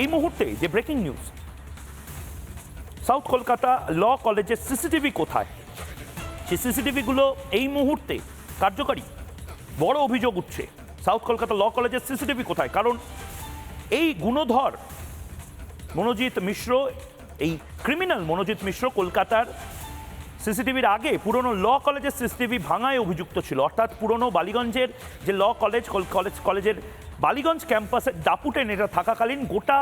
এই মুহূর্তে যে breaking news. South Kolkata law কলেজের সিসিটিভি কোথায়? সেই সিসিটিভিগুলো এই মুহূর্তে কার্যকারী। বড় অভিযোগ উঠছে, সাউথ কলকাতা ল কলেজের সিসিটিভি কোথায়? কারণ এই গুণধর মনোজিৎ মিশ্র, এই ক্রিমিনাল মনোজিৎ মিশ্র কলকাতার সিসিটিভির আগে পুরনো ল কলেজের সিসিটিভি ভাঙায় অভিযুক্ত ছিল। অর্থাৎ পুরনো বালিগঞ্জের যে ল কলেজ কলেজ, কলেজের বালিগঞ্জ ক্যাম্পাসের দাপুটে নেতা থাকাকালীন গোটা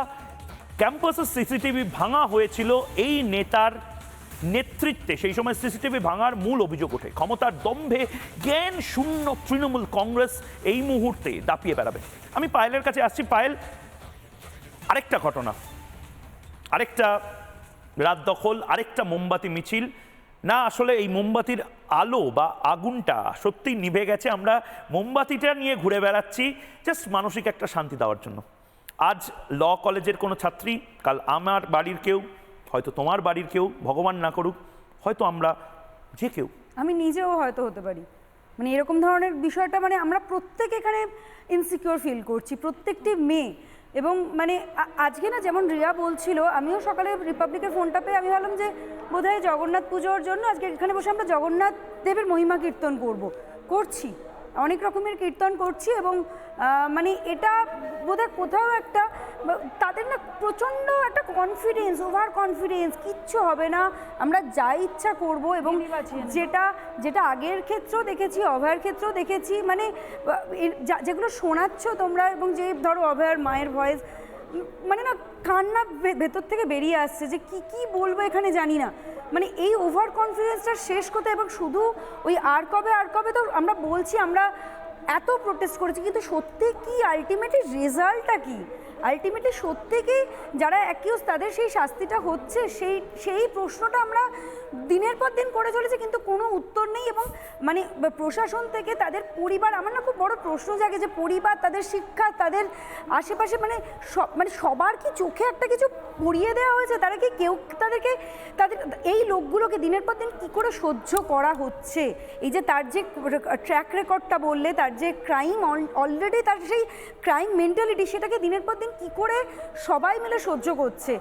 ক্যাম্পাসের সিসিটিভি ভাঙা হয়েছিল এই নেতার নেতৃত্বে। সেই সময় সিসিটিভি ভাঙার মূল অভিযোগ ওঠে। ক্ষমতার দম্ভে জ্ঞান শূন্য তৃণমূল কংগ্রেস এই মুহূর্তে দাপিয়ে বেড়াবে। আমি পায়েলের কাছে আসছি। পায়েল, আরেকটা ঘটনা, আরেকটা রাত দখল, আরেকটা মোমবাতি মিছিল না, আসলে এই মোমবাতির আলো বা আগুনটা সত্যি নিভে গেছে। আমরা মোমবাতিটা নিয়ে ঘুরে বেড়াচ্ছি জাস্ট মানসিক একটা শান্তি দেওয়ার জন্য। আজ ল কলেজের কোনো ছাত্রী, কাল আমার বাড়ির কেউ, হয়তো তোমার বাড়ির কেউ, ভগবান না করুক, হয়তো আমরা যে কেউ। আমি নিজেও হয়তো হতে পারি। মানে এরকম ধরনের বিষয়টা মানে আমরা প্রত্যেক এখানে ইনসিকিউর ফিল করছি। প্রত্যেকটি মেয়ে এবং মানে আজকে না যেমন রিয়া বলছিল, আমিও সকালে রিপাবলিকের ফোনটা পেয়ে আমি ভাবলাম যে বোধহয় জগন্নাথ পুজোর জন্য আজকে এখানে বসে আমরা জগন্নাথ দেবের মহিমা কীর্তন করব, করছি। অনেক রকমের কীর্তন করছি এবং মানে এটা বোধহয় কোথাও একটা তাদের না প্রচণ্ড একটা কনফিডেন্স ওভার কনফিডেন্স কিচ্ছু হবে না। আমরা যা ইচ্ছা করব এবং যেটা যেটা আগের ক্ষেত্রেও দেখেছি অভয়ের ক্ষেত্রেও দেখেছি মানে যেগুলো শোনাচ্ছ তোমরা এবং যে ধরো অভয়ের মায়ের ভয়েস মানে না কান্না ভেতর থেকে বেরিয়ে আসছে যে কি কি বলব এখানে জানি না। মানে এই ওভার কনফিডেন্সটা শেষ করতে এবং শুধু ওই আর কবে আর কবে তো আমরা বলছি আমরা এত প্রোটেস্ট করেছে, কিন্তু সত্যি কি আলটিমেটলি রেজাল্টটা কি? আলটিমেটলি সত্যি কি যারা অ্যাকিউজ তাদের সেই শাস্তিটা হচ্ছে? সেই সেই প্রশ্নটা আমরা দিনের পর দিন করে চলেছে, কিন্তু কোনো উত্তর নেই এবং মানে প্রশাসন থেকে তাদের পরিবার, আমার না খুব বড় প্রশ্ন জাগে যে পরিবার, তাদের শিক্ষা, তাদের আশেপাশে মানে সব মানে সবার কি চোখে একটা কিছু পড়িয়ে দেওয়া হয়েছে? তারা কি কেউ তাদেরকে তাদের এই লোকগুলোকে দিনের পর দিন কী করে সহ্য করা হচ্ছে? এই যে তার যে ট্র্যাক রেকর্ডটা বললে, তার যে ক্রাইম অলরেডি তার সেই ক্রাইম মেন্টালিটি সেটাকে দিনের পর দিন কী করে সবাই মিলে সহ্য করছে?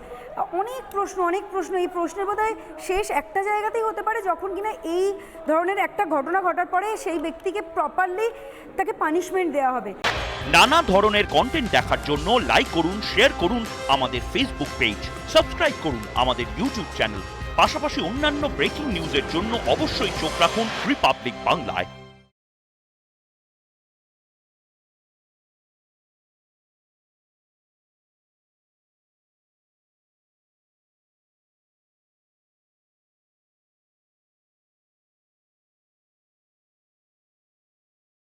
অনেক প্রশ্ন অনেক প্রশ্ন, এই প্রশ্নের বোধহয় শেষ একটা জায়গাতেই হতে পারে যখন কিনা এই ধরনের একটা ঘটনা ঘটার পরে সেই ব্যক্তিকে প্রপারলি তাকে পানিশমেন্ট দেওয়া হবে। নানা ধরনের কন্টেন্ট দেখার জন্য লাইক করুন শেয়ার করুন আমাদের ফেসবুক পেজ সাবস্ক্রাইব করুন আমাদের ইউটিউব চ্যানেল পাশাপাশি অন্যান্য ব্রেকিং নিউজের জন্য অবশ্যই চোখ রাখুন রিপাবলিক বাংলায়